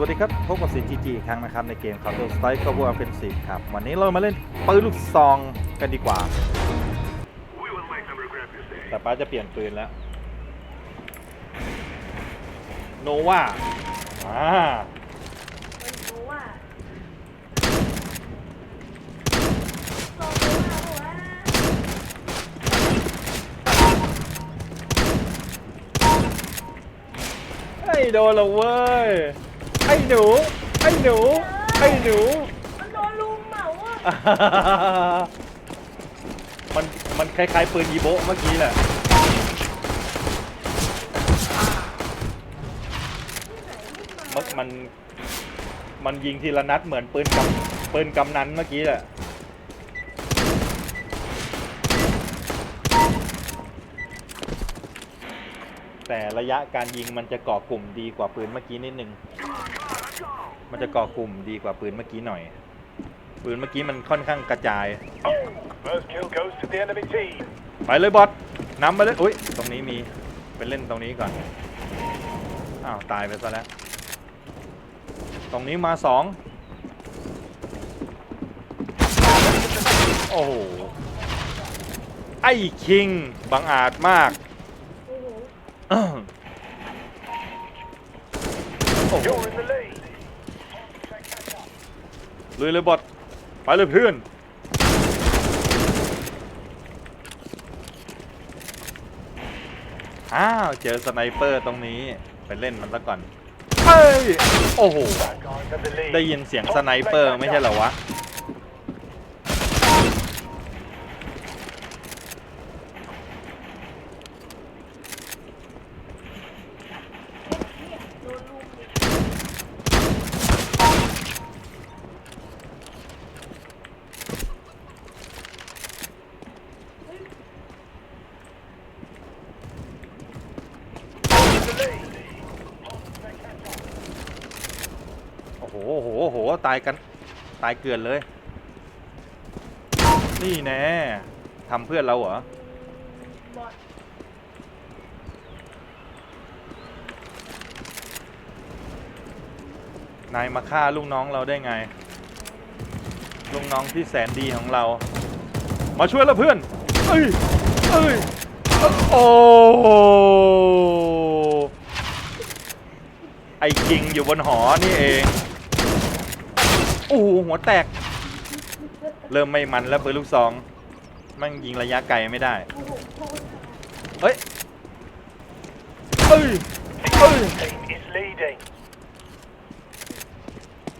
วัสดีครับ พบกับ CGG อีกครั้งนะครับ ในเกม Counter Strike Global Offensive ครับ วันนี้เรามาเล่นปืนลูกซองกันดีกว่า We would like some regret to say. แต่ป้าจะเปลี่ยนปืนแล้ว โนวาอ่ามันรู้ว่าลองดูว่าว่าไอ้โดนและเว้ย ไอ้หนู ไอ้หนู ไอ้หนู มันโดนลุมเหมาอะอ่ามันมันคล้ายๆปืนยีโบะเมื่อกี้แหละมันมันมันยิงทีละนัดเหมือนปืนกำปืนกำนันเมื่อกี้แหละ แต่ระยะการยิงมันจะเก่อกลุ่มดีกว่าปืนเมื่อกี้นิดนึง มันจะก่อกลุ่มดีกว่าปืนเมื่อกี้หน่อย ปืนเมื่อกี้มันค่อนข้างกระจาย First kill goes to the enemy team. ไปเลยบอสนำไปเลยอุ้ยตรงนี้มีไปเล่นตรงนี้ก่อนอ้าวตายไปซะแล้ว ตรงนี้มาสองโอ้โหไอ้คิงบังอาจมาก โอ้โหโอ้โห You're in the lead. ลุยเลยบอสไปเลยเพื่อนอ้าวเจอสไนเปอร์ตรงนี้ไปเล่นมันซะก่อนเฮ้ยโอ้โหได้ยินเสียงสไนเปอร์ไม่ใช่เหรอวะ เนี่ยโดนลุมอีก In the lead. โอ้โห โอ้โห โอ้โห ตายกัน ตายเกลือนเลย นี่แน่ทำเพื่อนเราเหรอ นายมาฆ่าลูกน้องเราได้ไง ลูกน้องที่แสนดีของเรา มาช่วยเราเพื่อน เอ้ย เอ้ย โอ้ไอ้กิงอยู่บนหอนี่เอง โอ้โหหัวแตก เริ่มไม่มันแล้วปืนลูกซองแมันยิงระยะไกลไม่ได้โอ้โหโคตรเฮ้ยเอ้ยเอ้ย Team is leading.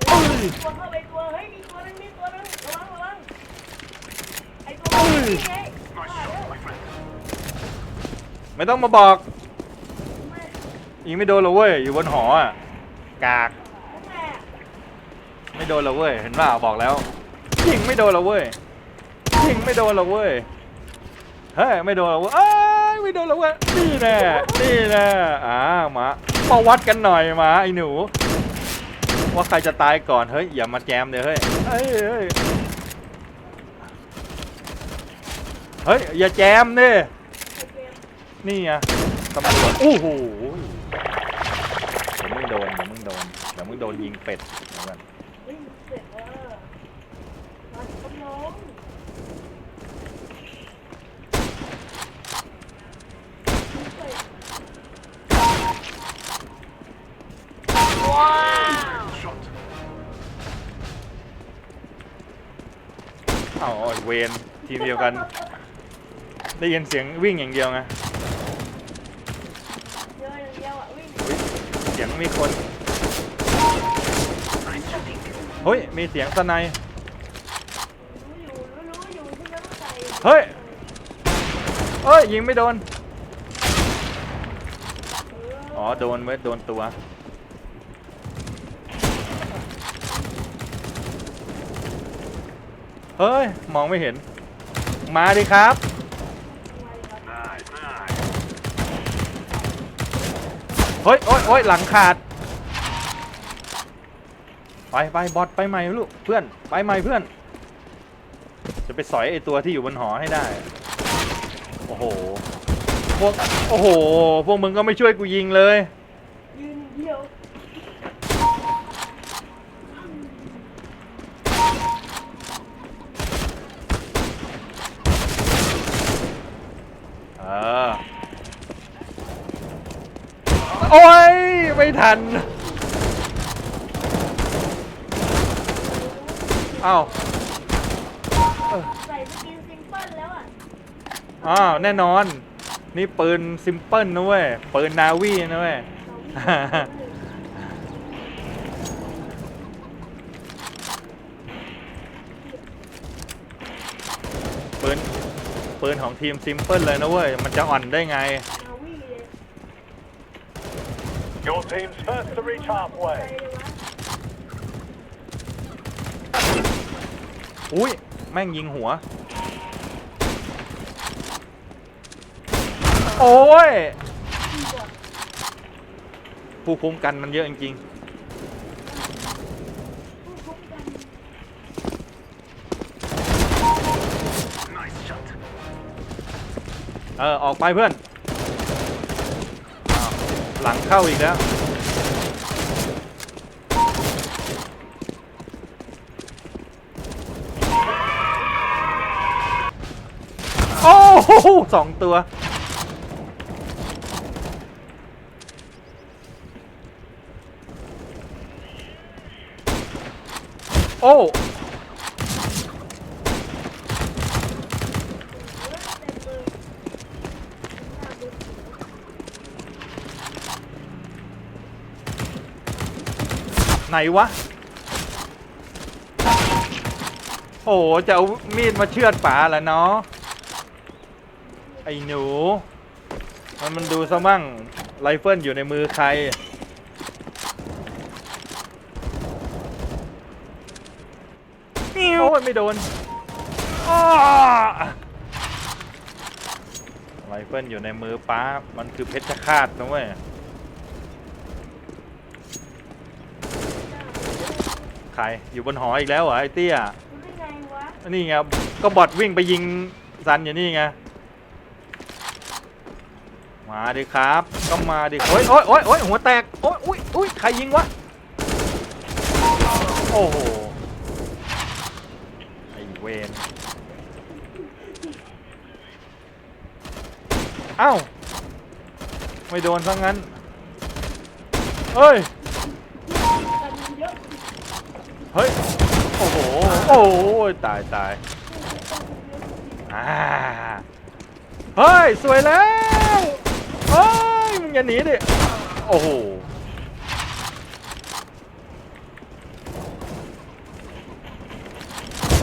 เอ้ย ตัวเข้าไปตัวเฮ้ยมีตัวนึงมีตัวนึงระวังระวังไอ้ตัวนี้ไงมาแล้วไม่ต้องมาบอกแม่ยิงไม่โดนหรอกเว้ย อยู่บนหออะกากแม่ ไม่โดนหรอกเว้ย เห็นป่าบอกแล้ว ยิงไม่โดนหรอกเว้ย ยิงไม่โดนหรอกเว้ย เฮ้ยไม่โดนหรอกเว้ยเอ้ยไม่โดนหรอกเว้ย นี่แน่ นี่แน่อ่ามา มาวัดกันหน่อยมาไอ้หนู ว่าใครจะตายก่อน เฮ้ยอย่ามาแจมเดี๋ยวเฮ้ยเฮ้ยเฮ้ยเฮ้ยอย่าแจมดินี่ไงตำรวจโอ้โหเดี๋ยวมึงโดนเดี๋ยวมึงโดนเดี๋ยวมึงโดนยิงเป็ดเดี๋ยวก่อน อ้าวไอ้เวนทีมเดียวกัน ได้ยินเสียงวิ่งอย่างเดียวไงเยอะอย่างเดียวอะวิ่งอุ๊ยเสียงมีคน เฮ้ย มีเสียงสไนยรู้อยู่รู้รู้อยู่ที่จะต้องใส่เฮ้ยเอ้ยยิงไม่โดนอ๋อ โดนเว้ยโดนตัว เฮ้ย มองไม่เห็น มาดิครับ เฮ้ยโอ้ยโอ้ยหลังขาด ไปไปบอสไปใหม่ลูก เพื่อน ไปใหม่เพื่อน จะไปสอยไอตัวที่อยู่บนหอให้ได้ โอ้โห พวก โอ้โห พวกมึงก็ไม่ช่วยกูยิงเลย ยืนเดียว โอ้ย ไม่ทัน เอ้าใส่สกินซิมเปิลแล้วอะอ้าวแน่นอน นี่ปืนซิมเปิลนะเว้ย ปืนนาวีนะเว้ย ปืน ปืนของทีมซิมเปิลเลยนะเว้ย มันจะอ่อนได้ไงนาวีเลย Your team's first to reach halfway. อุ้ย แม่งยิงหัว โอ้ย ผู้คุ้มกันมันเยอะจริงๆเออ ออกไปเพื่อน ลังเข้าอีกแล้ว โอ้โหสองตัว โอ้ ไหนวะ โอ้โหจะเอามีดมาเชือดป๋าแล้วเนาะไอ้หนู มันมันดูซะมั่งไรเฟิลอยู่ในมือใคร โอ้ยไม่โดนไรเฟิลอยู่ในมือป้า มันคือเพชรฆาตนะเว้ย ใคร อยู่บนหออีกแล้วเหรอไอ้เตี้ยรู้ได้ไงวะนี่ไงก็บอดวิ่งไปยิงซันอยู่นี่ไงมาดิครับก็มาดิโอ้ยโอ้ยโอ้ยโอ้ยหัวแตกโอ้ยอุ้ยอุ้ยใครยิงวะโอ้โหไอ้เวนเอ้าไม่โดนซะงั้นเฮ้ย โหโอ้ยตายตายอ่าเฮ้ย สวยแล้วเฮ้ยมึงอย่าหนีดิ โอ้โห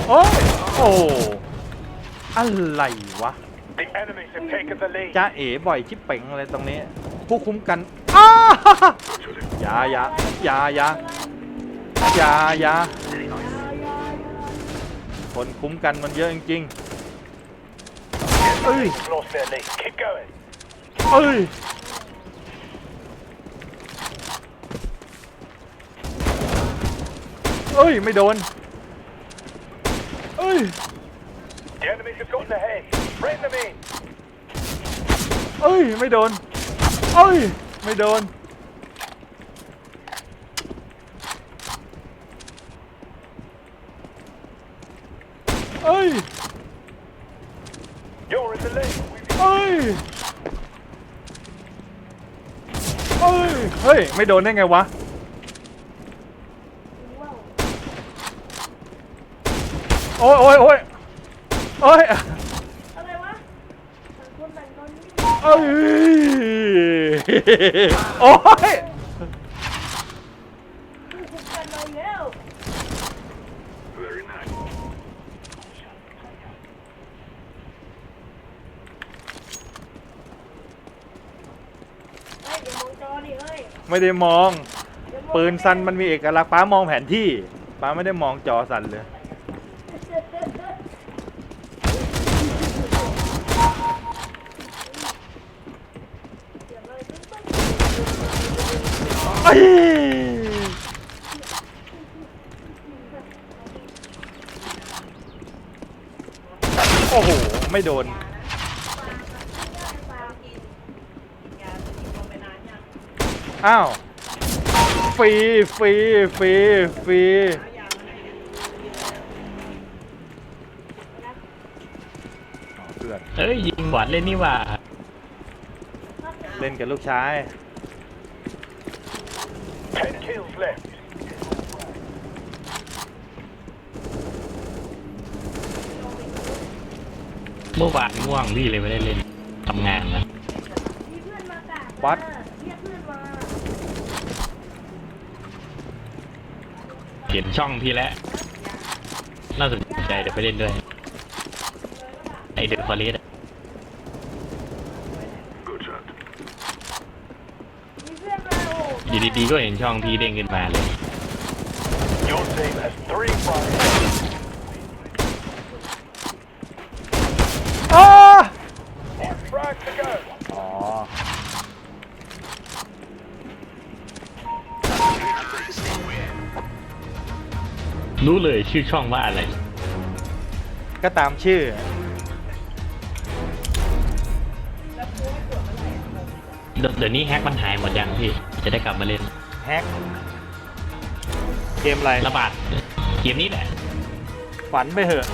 โอ้ยโอ้อะไรวะ The enemies have taken the lead. จ้าเอ๋บ่อยชิบเป่งอะไรตรงนี้ ผู้คุ้มกันอ้าอย่าอย่าอย่าอย่าอย่าอย่า คนคุ้มกันมันเยอะจริงๆเอ้ย They've lost their lead. Keep going. เอ้ย เอ้ย ไม่โดน เอ้ย The enemies have gotten ahead. Bring them in. เอ้ย ไม่โดน เอ้ย ไม่โดน เอ้ย You're in the lead. เอ้ย เอ้ย เฮ้ย ไม่โดนได้ไงวะว้าวโอ้ยโอ้ยโอ้ยโอ้ยอะไรวะต่างคนต่างคนนี่เอ้ย โอ้ย ผู้คุ้มกันมาแล้ว Very nice. เฮ้ยอย่ามองจอดิเฮ้ย ไม่ได้มอง ปืนสั้นมันมีเอกลักษณ์ป้ามองแผนที่ป้าไม่ได้มองจอสั่นเลย เอ้ยโอ้โห ไม่โดน อ้าวฟรีฟรีฟรีฟรีอ๋อเพื่อนเอ้ยยิงบอดเล่นนี่หว่าเล่นกับลูกชาย Ten kills left. เมื่อวานง่วงพี่เลยไม่ได้เล่นทำงานนะมีเพื่อนมากราบวัด เรียกเพื่อนมา เห็นช่องพี่แล้วน่าสนใจเดี๋ยวไปเล่นด้วย ไอเดอะฟอเรส Good shot. มีเพื่อนมาโอ้อยู่ดีๆก็เห็นช่องพี่เด้งขึ้นมาเลย รู้เลยชื่อช่องว่าอะไร ก็ตามชื่อ เดี๋ยวเดี๋ยวนี้แฮกมันหายหมดยังพี่ จะได้กลับมาเล่น แฮก เกมอะไรระบาด เกมนี้แหละ ฝันไปเหอะ